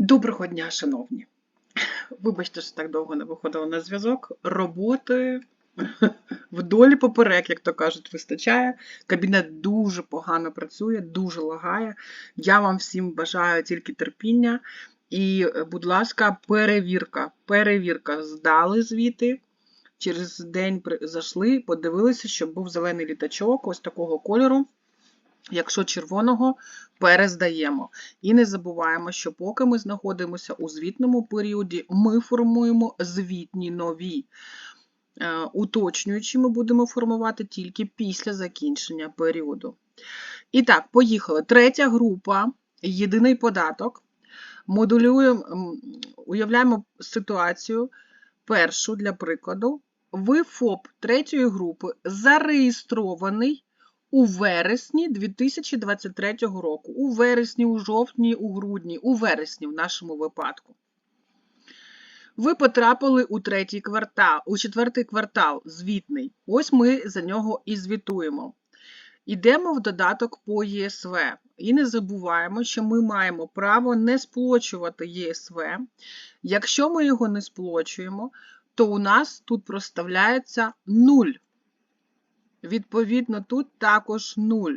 Доброго дня, шановні. Вибачте, що так довго не виходила на зв'язок. Роботи вдолі поперек, як то кажуть, вистачає. Кабінет дуже погано працює, дуже лагає. Я вам всім бажаю тільки терпіння. І, е, будь ласка, перевірка. Перевірка. Здали звіти. Через день зайшли, подивилися, щоб був зелений літачок, ось такого кольору. Якщо червоного, перездаємо. І не забуваємо, що поки ми знаходимося у звітному періоді, ми формуємо звітні нові. Е, Уточнюючі ми будемо формувати тільки після закінчення періоду. І так, поїхали. Третя група єдиний податок. Модулюємо, уявляємо ситуацію першу для прикладу. Ви ФОП третьої групи зареєстрований у вересні 2023 року. У вересні, у жовтні, у грудні, у вересні в нашому випадку. Ви потрапили у третій квартал, у четвертий квартал, звітний. Ось ми за нього і звітуємо. Йдемо в додаток по ЄСВ. І не забуваємо, що ми маємо право не сплачувати ЄСВ. Якщо ми його не сплачуємо, то у нас тут проставляється 0. Відповідно, тут також 0.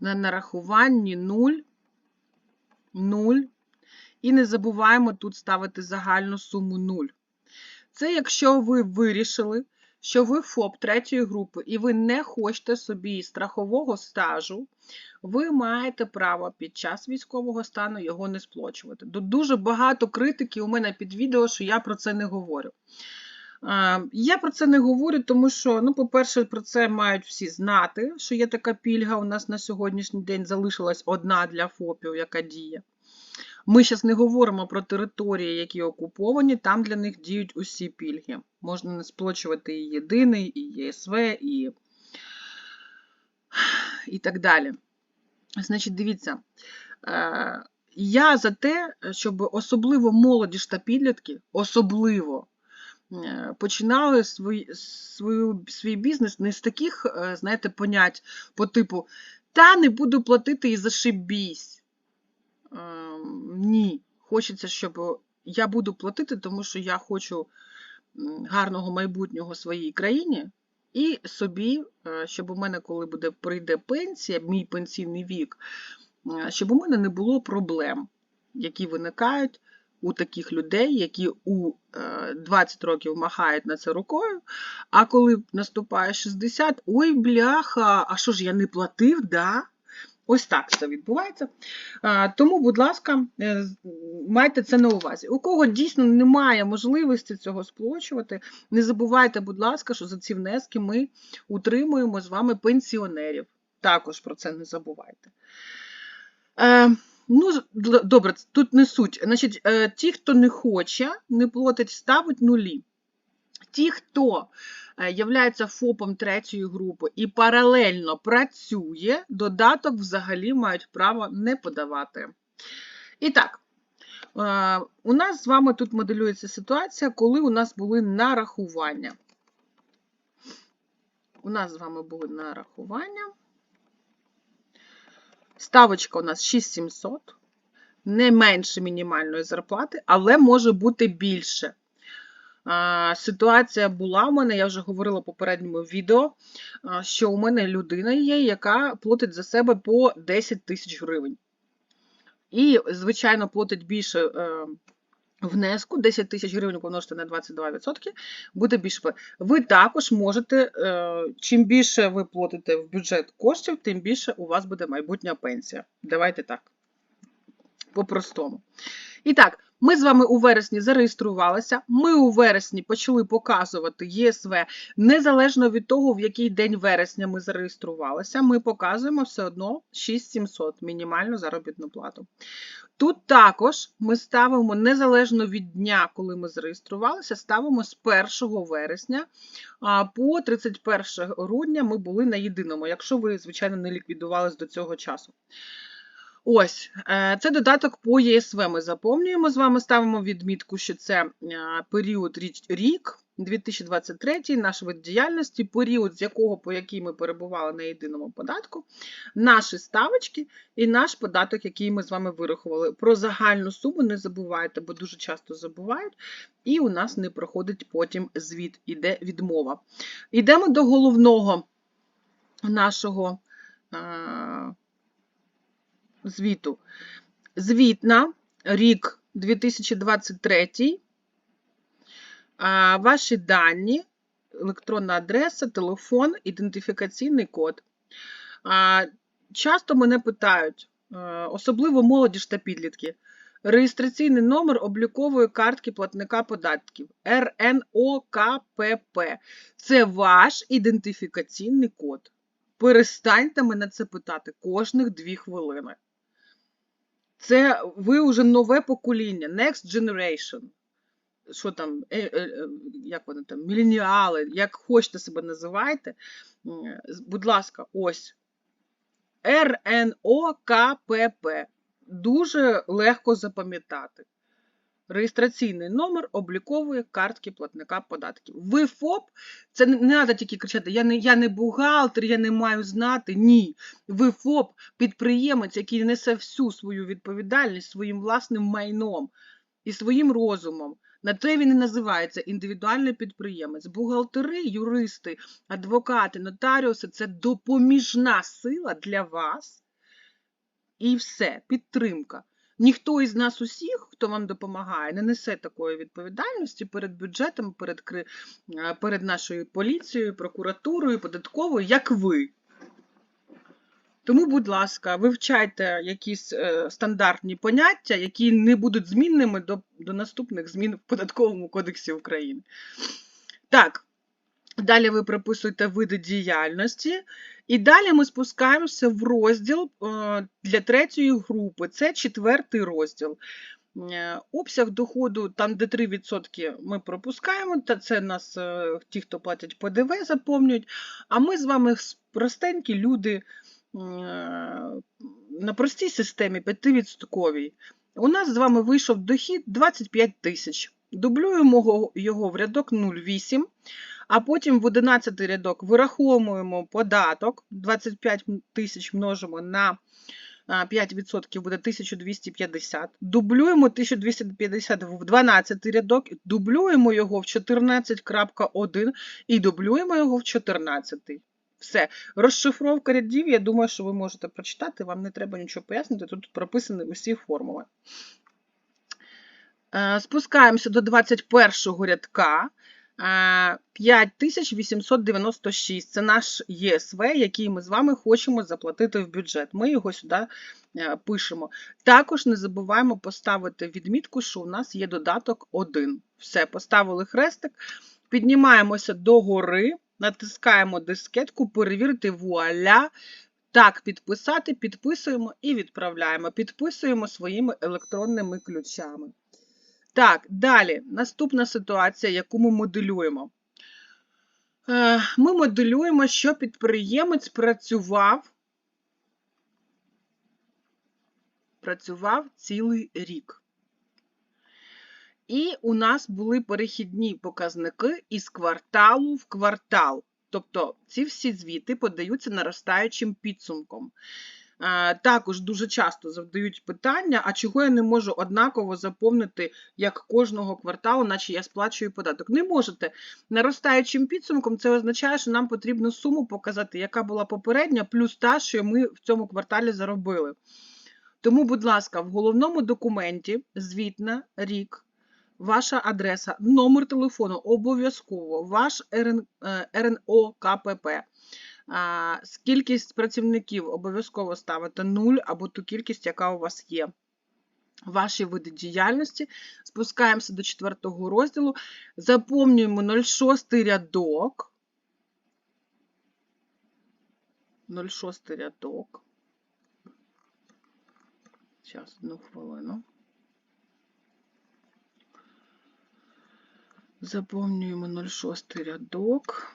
На нарахуванні 0, 0. І не забуваємо тут ставити загальну суму 0. Це якщо ви вирішили, що ви ФОП третьої групи і ви не хочете собі страхового стажу, ви маєте право під час військового стану його не сплачувати. Дуже багато критики у мене під відео, що я про це не говорю. Я про це не говорю, тому що, ну, по-перше, про це мають всі знати, що є така пільга. У нас на сьогоднішній день залишилась одна для ФОПів, яка діє. Ми зараз не говоримо про території, які окуповані, там для них діють усі пільги. Можна не сплачувати і єдиний, і ЄСВ, і, і так далі. Значить, дивіться, е, я за те, щоб особливо молоді ж та підлітки, особливо починали свій, свою, свій бізнес не з таких, е, знаєте, понять по типу та не буду платити і зашибісь. Ем, Ні. Хочеться, щоб я буду платити, тому що я хочу гарного майбутнього своїй країні і собі, е, щоб у мене, коли буде прийде пенсія, мій пенсійний вік, е, щоб у мене не було проблем, які виникають у таких людей, які у е, 20 років махають на це рукою, а коли наступає 60, ой, бляха, а що ж я не платив, да? Ось так це відбувається. Тому, будь ласка, е, майте це на увазі. У кого дійсно немає можливості цього сплачувати, не забувайте, будь ласка, що за ці внески ми утримуємо з вами пенсіонерів. Також про це не забувайте. Ну, добре, тут не суть. Значить, е, ті, хто не хоче, не платить, ставить нулі. Ті, хто е, являється ФОПом третьої групи і паралельно працює, додаток взагалі мають право не подавати. І так, е, у нас з вами тут моделюється ситуація, коли у нас були нарахування. У нас з вами були нарахування. Ставочка у нас 6700, не менше мінімальної зарплати, але може бути більше. Ситуація була у мене, я вже говорила в попередньому відео, що у мене людина є, яка платить за себе по 10 тисяч гривень. І, звичайно, платить більше е, внеску, 10 тисяч гривень помножити на 22%, буде більше. Ви також можете, е, чим більше ви платите в бюджет коштів, тим більше у вас буде майбутня пенсія. Давайте так. По-простому. І так, ми з вами у вересні зареєструвалися. Ми у вересні почали показувати ЄСВ незалежно від того, в який день вересня ми зареєструвалися. Ми показуємо все одно 6700 мінімальну заробітну плату. Тут також ми ставимо незалежно від дня, коли ми зареєструвалися, ставимо з 1 вересня по 31 грудня ми були на єдиному, якщо ви, звичайно, не ліквідувались до цього часу. Ось, е, це додаток по ЄСВ. Ми заповнюємо з вами, ставимо відмітку, що це е, період рік 2023, наш вид діяльності, період, з якого по який ми перебували на єдиному податку, наші ставочки і наш податок, який ми з вами вирахували. Про загальну суму не забувайте, бо дуже часто забувають, і у нас не проходить потім звіт, іде відмова. Йдемо до головного нашого. Звіту. Звітна, рік 2023. Ваші дані, електронна адреса, телефон, ідентифікаційний код. Часто мене питають, особливо молоді ж та підлітки, реєстраційний номер облікової картки платника податків РНОКПП. Це ваш ідентифікаційний код. Перестаньте мене це питати кожних дві хвилини. Це ви вже нове покоління, next generation. Що там, е, е, е, як вони там, міленіали, як хочете себе називайте. Будь ласка, ось. РНОКПП. Дуже легко запам'ятати. Реєстраційний номер облікової картки платника податків. Ви ФОП, це не треба тільки кричати, я не, я не бухгалтер, я не маю знати. Ні. Ви ФОП, підприємець, який несе всю свою відповідальність своїм власним майном і своїм розумом. На те він і називається індивідуальний підприємець. Бухгалтери, юристи, адвокати, нотаріуси це допоміжна сила для вас. І все, підтримка. Ніхто із нас усіх, хто вам допомагає, не несе такої відповідальності перед бюджетом, перед, е, перед нашою поліцією, прокуратурою, податковою, як ви. Тому, будь ласка, вивчайте якісь е, стандартні поняття, які не будуть змінними до, до наступних змін в Податковому кодексі України. Так, далі ви прописуєте види діяльності. І далі ми спускаємося в розділ е, для третьої групи. Це четвертий розділ. Обсяг доходу, там, де 3% ми пропускаємо, та це нас е, ті, хто платять ПДВ, заповнюють. А ми з вами простенькі люди е, на простій системі 5%. У нас з вами вийшов дохід 25 тисяч. Дублюємо його в рядок 0,8, а потім в 11 рядок вираховуємо податок, 25 тисяч множимо на 5% буде 1250. Дублюємо 1250 в 12 рядок, дублюємо його в 14.1 і дублюємо його в 14. Все. Розшифровка рядів, я думаю, що ви можете прочитати, вам не треба нічого пояснити, тут прописані усі формули. Е, Спускаємося до 21 рядка. Е, 5896 це наш ЄСВ, який ми з вами хочемо заплатити в бюджет. Ми його сюди е, пишемо. Також не забуваємо поставити відмітку, що у нас є додаток 1. Все, поставили хрестик, піднімаємося до гори, натискаємо дискетку, перевірити вуаля. Так, підписати, підписуємо і відправляємо. Підписуємо своїми електронними ключами. Так, далі. Наступна ситуація, яку ми моделюємо. Е, Ми моделюємо, що підприємець працював, працював цілий рік. І у нас були перехідні показники із кварталу в квартал. Тобто ці всі звіти подаються наростаючим підсумком. Е, Також дуже часто завдають питання, а чого я не можу однаково заповнити як кожного кварталу, наче я сплачую податок. Не можете. Наростаючим підсумком це означає, що нам потрібно суму показати, яка була попередня, плюс та, що ми в цьому кварталі заробили. Тому, будь ласка, в головному документі звітна рік, ваша адреса, номер телефону обов'язково, ваш РН, е, РНО КПП. Кількість працівників обов'язково ставити 0 або ту кількість, яка у вас є. Ваші види діяльності. Спускаємося до четвертого розділу. Заповнюємо 06 рядок. 06 рядок. Зараз, одну хвилину. Заповнюємо 06 рядок.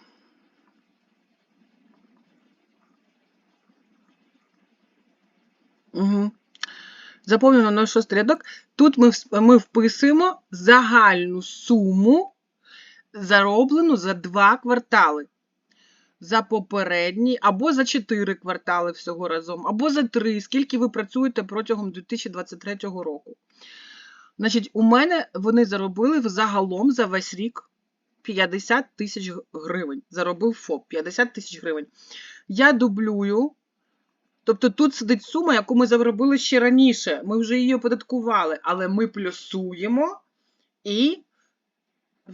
Угу. Заповнено на шостий рядок. Тут ми, ми вписуємо загальну суму, зароблену за два квартали. За попередній, або за 4 квартали всього разом, або за 3, скільки ви працюєте протягом 2023 року. Значить, у мене вони заробили загалом за весь рік 50 тисяч гривень. Заробив ФОП 50 тисяч гривень. Я дублюю. Тобто тут сидить сума, яку ми заробили ще раніше. Ми вже її оподаткували, але ми плюсуємо і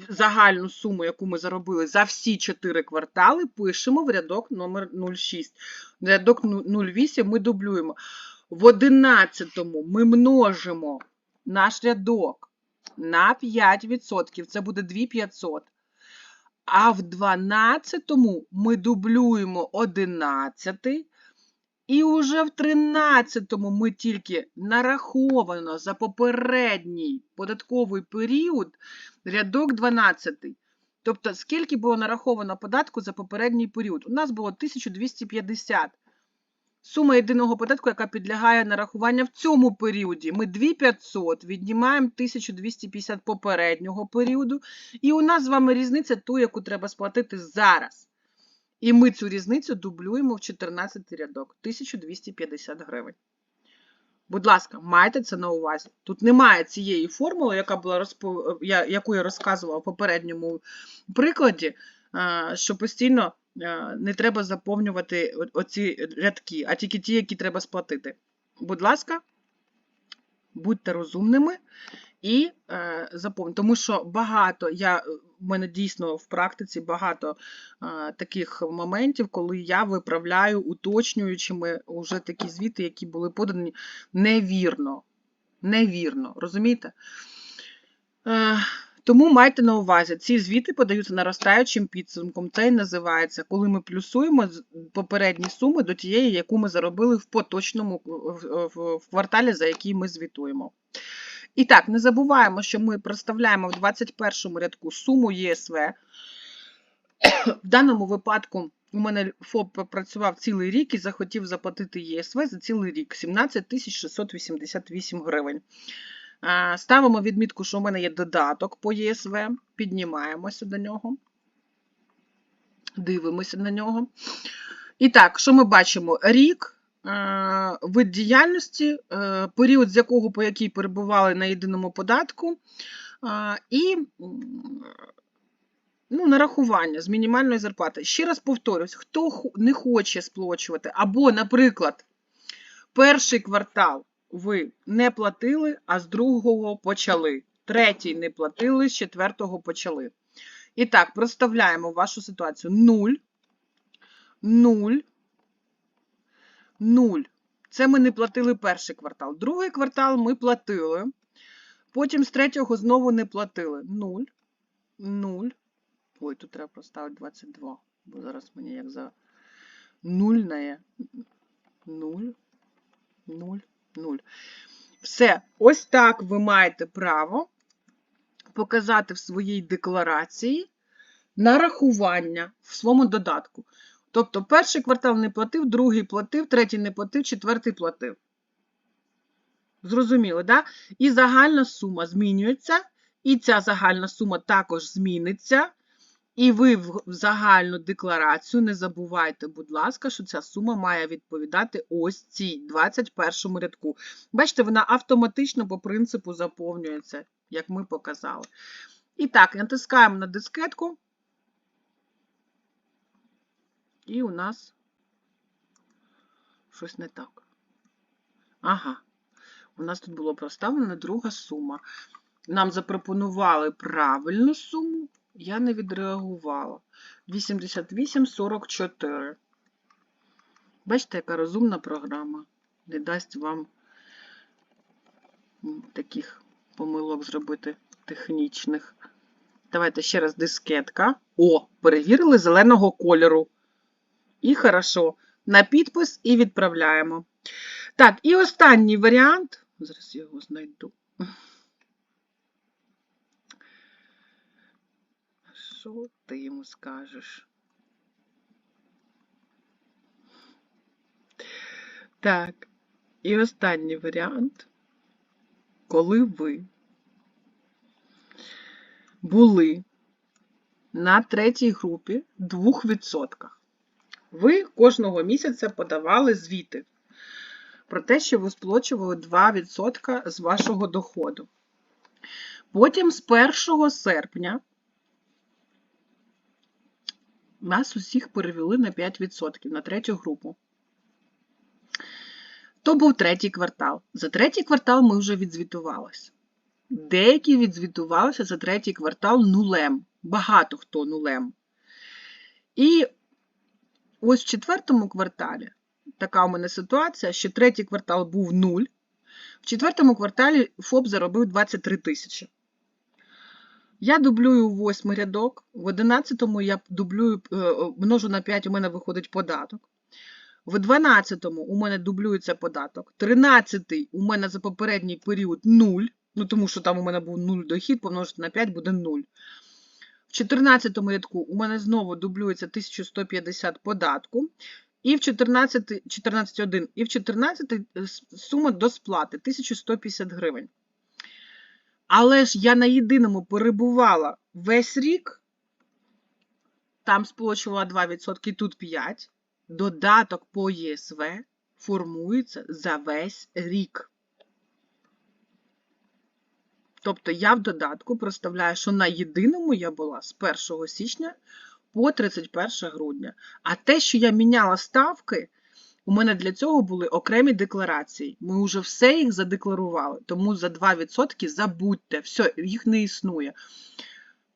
загальну суму, яку ми заробили за всі 4 квартали, пишемо в рядок номер 06. В рядок ну- 08 ми дублюємо. В 11 ми множимо наш рядок на 5%, це буде 2500. А в 12 ми дублюємо 11, і уже в 13 ми тільки нараховано за попередній податковий період рядок 12. Тобто, скільки було нараховано податку за попередній період? У нас було 1250. Сума єдиного податку, яка підлягає нарахування в цьому періоді. Ми 2500 віднімаємо 1250 попереднього періоду, і у нас з вами різниця ту, яку треба сплатити зараз. І ми цю різницю дублюємо в 14 рядок 1250 гривень. Будь ласка, майте це на увазі. Тут немає цієї формули, яка була розпо... я- яку я розказувала в попередньому прикладі, що постійно не треба заповнювати оці рядки, а тільки ті, які треба сплатити. Будь ласка, будьте розумними і е, заповнюйте. Тому що багато, я, в мене дійсно в практиці багато таких моментів, коли я виправляю уточнюючими вже такі звіти, які були подані невірно. Невірно, розумієте? Е, тому майте на увазі, ці звіти подаються наростаючим підсумком. Це і називається, коли ми плюсуємо попередні суми до тієї, яку ми заробили в поточному в кварталі, за який ми звітуємо. І так, не забуваємо, що ми проставляємо в 21 рядку суму ЄСВ. В даному випадку у мене ФОП працював цілий рік і захотів заплатити ЄСВ за цілий рік 17 688 гривень. Ставимо відмітку, що у мене є додаток по ЄСВ, піднімаємося до нього, дивимося на нього. І так, що ми бачимо? Рік, вид діяльності, е, період, з якого по який перебували на єдиному податку, е, і ну, нарахування з мінімальної зарплати. Ще раз повторюсь, хто не хоче сплачувати, або, наприклад, перший квартал ви не платили, а з другого почали. Третій не платили, з четвертого почали. І так, проставляємо вашу ситуацію 0, 0, 0. Це ми не платили перший квартал. Другий квартал ми платили. Потім з третього знову не платили. 0, 0. Ой, тут треба проставити 22, бо зараз мені як за нульне. 0, 0, 0. Все, ось так ви маєте право показати в своїй декларації нарахування в своєму додатку. Тобто перший квартал не платив, другий платив, третій не платив, четвертий платив. Зрозуміло, да? І загальна сума змінюється, і ця загальна сума також зміниться. І ви в загальну декларацію не забувайте, будь ласка, що ця сума має відповідати ось цій 21 рядку. Бачите, вона автоматично по принципу заповнюється, як ми показали. І так, натискаємо на дискетку. І у нас щось не так. Ага. У нас тут було проставлена друга сума. Нам запропонували правильну суму, я не відреагувала. 88,44. Бачите, яка розумна програма. Не дасть вам таких помилок зробити технічних. Давайте ще раз дискетка. О, перевірили зеленого кольору. І хорошо. На підпис і відправляємо. Так, і останній варіант. Зараз я його знайду. Що ти йому скажеш? Так, і останній варіант. коли ви були на третій групі 2%. Ви кожного місяця подавали звіти про те, що ви сплачували 2% з вашого доходу. Потім з 1 серпня нас усіх перевели на 5% на третю групу. То був третій квартал. За третій квартал ми вже відзвітувалися. Деякі відзвітувалися за третій квартал нулем. Багато хто нулем. І ось в четвертому кварталі така у мене ситуація, що третій квартал був нуль. В четвертому кварталі ФОП заробив 23 тисячі. Я дублюю восьмий рядок, в одинадцятому я дублюю, е, множу на 5, у мене виходить податок. В 12-му у мене дублюється податок. 13-й у мене за попередній період 0, ну тому що там у мене був 0 дохід, помножити на 5 буде 0. В 14-му рядку у мене знову дублюється 1150 податку. І в 14, 14.1, і в 14 сума до сплати 1150 гривень. Але ж я на єдиному перебувала весь рік, там сплачувала 2%, тут 5%. Додаток по ЄСВ формується за весь рік. Тобто я в додатку проставляю, що на єдиному я була з 1 січня по 31 грудня. А те, що я міняла ставки, у мене для цього були окремі декларації. Ми вже все їх задекларували, тому за 2% забудьте, все, їх не існує.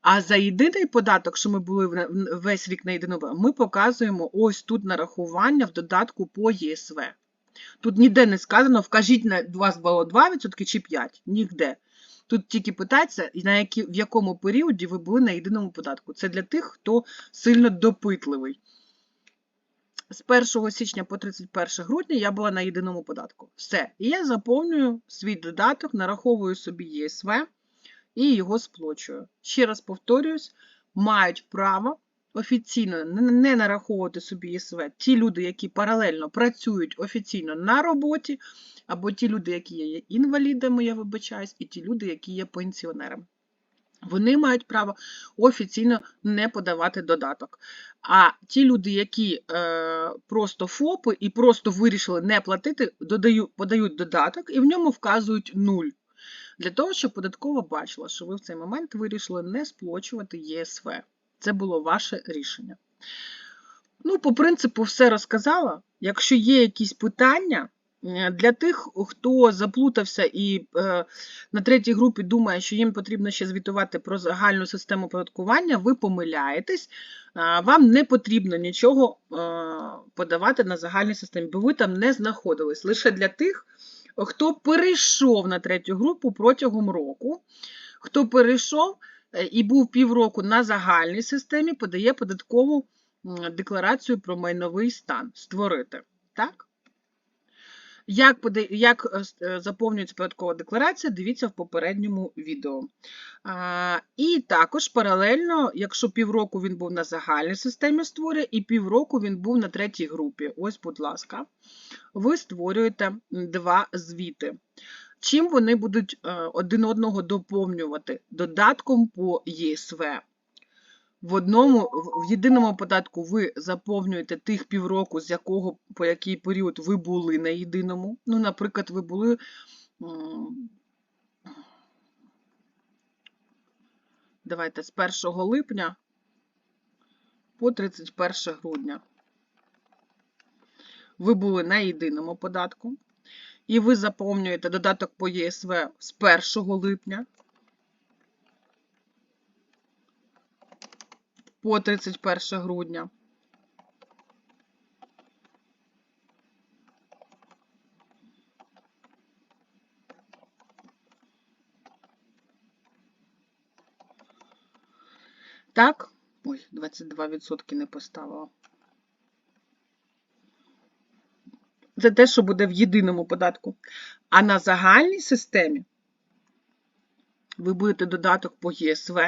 А за єдиний податок, що ми були весь рік на єдиному, ми показуємо ось тут нарахування в додатку по ЄСВ. Тут ніде не сказано, вкажіть, у вас було 2% чи 5%. Ніде. Тут тільки питається, на які, в якому періоді ви були на єдиному податку. Це для тих, хто сильно допитливий. З 1 січня по 31 грудня я була на єдиному податку. Все. І я заповнюю свій додаток, нараховую собі ЄСВ і його сплочую. Ще раз повторююсь, мають право офіційно не нараховувати собі ЄСВ ті люди, які паралельно працюють офіційно на роботі, або ті люди, які є інвалідами, я вибачаюсь, і ті люди, які є пенсіонерами. Вони мають право офіційно не подавати додаток. А ті люди, які е, просто ФОПи і просто вирішили не платити, додаю, подають додаток і в ньому вказують нуль. Для того, щоб податкова бачила, що ви в цей момент вирішили не сплачувати ЄСВ. Це було ваше рішення. Ну, по принципу, все розказала. Якщо є якісь питання, Е, для тих, хто заплутався і е, на третій групі думає, що їм потрібно ще звітувати про загальну систему податкування, ви помиляєтесь, вам не потрібно нічого е, подавати на загальній системі, бо ви там не знаходились. Лише для тих, хто перейшов на третю групу протягом року, хто перейшов і був півроку на загальній системі, подає податкову декларацію про майновий стан створити. Так? Як як е, е, заповнюється податкова декларація, дивіться в попередньому відео. А, І також паралельно, якщо півроку він був на загальній системі створює, і півроку він був на третій групі. Ось, будь ласка, ви створюєте два звіти. Чим вони будуть е, один одного доповнювати? Додатком по ЄСВ. В одному, в єдиному податку ви заповнюєте тих півроку, з якого по який період ви були на єдиному. Ну, наприклад, ви були. Давайте з 1 липня по 31 грудня. Ви були на єдиному податку. І ви заповнюєте додаток по ЄСВ з 1 липня по 31 грудня. Так, ой, 22% не поставила. Це те, що буде в єдиному податку. А на загальній системі ви будете додаток по ЄСВ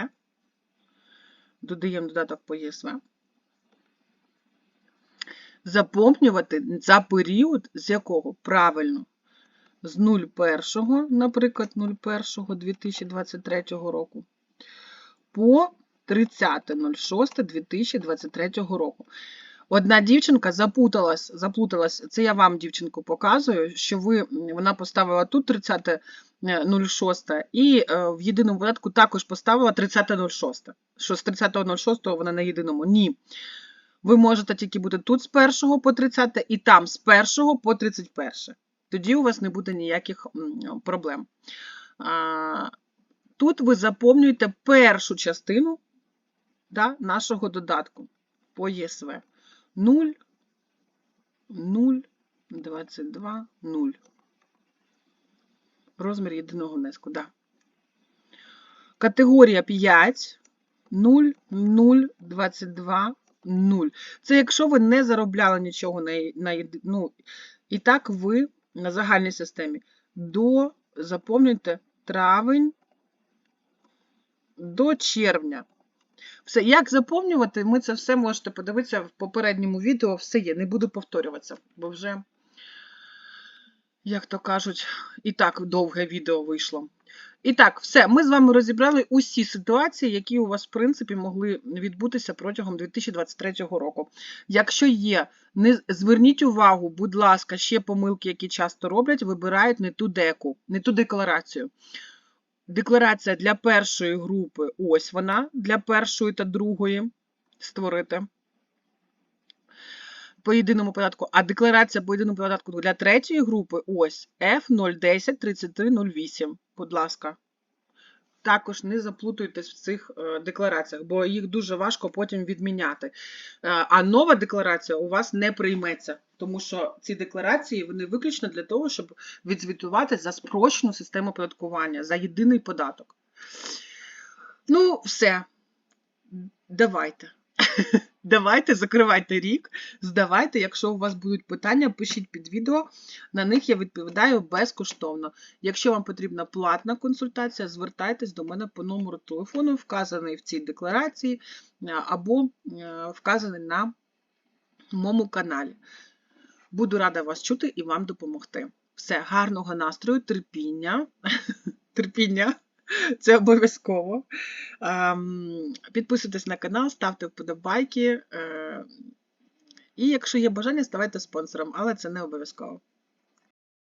додаємо додаток по ЄСВ. Заповнювати за період, з якого правильно з 01, наприклад, 01.2023 року по 30.06.2023 року. Одна дівчинка запуталась, заплуталась, це я вам, дівчинку, показую, що ви, вона поставила тут 30.06 і е, в єдиному випадку також поставила 30.06. Що з 30.06 вона на єдиному. Ні. Ви можете тільки бути тут з 1 по 30 і там з 1 по 31. Тоді у вас не буде ніяких проблем. Тут ви заповнюєте першу частину да, нашого додатку по ЄСВ. 0, 0, 22, 0. Розмір єдиного внеску, да. Категорія 5, 0, 0, 22, 0. Це якщо ви не заробляли нічого на, на ну, і так ви на загальній системі до, заповнюйте травень до червня. Все, як заповнювати, ми це все можете подивитися в попередньому відео, все є, не буду повторюватися, бо вже, як то кажуть, і так довге відео вийшло. І так, все, ми з вами розібрали усі ситуації, які у вас, в принципі, могли відбутися протягом 2023 року. Якщо є, не зверніть увагу, будь ласка, ще помилки, які часто роблять, вибирають не ту деку, не ту декларацію. Декларація для першої групи, ось вона, для першої та другої створити. По єдиному податку, а декларація по єдиному податку для третьої групи, ось F010 3308, будь ласка. Також не заплутуйтесь в цих е, деклараціях, бо їх дуже важко потім відміняти. Е, А нова декларація у вас не прийметься, тому що ці декларації вони виключно для того, щоб відзвітувати за спрощену систему оподаткування, за єдиний податок. Ну, все. Давайте. Давайте, закривайте рік, здавайте, якщо у вас будуть питання, пишіть під відео, на них я відповідаю безкоштовно. Якщо вам потрібна платна консультація, звертайтесь до мене по номеру телефону, вказаний в цій декларації, е, або е, вказаний на моєму каналі. Буду рада вас чути і вам допомогти. Все, гарного настрою, терпіння. терпіння. Це обов'язково. Ем, Підписуйтесь на канал, ставте вподобайки. е, І якщо є бажання, ставайте спонсором, але це не обов'язково.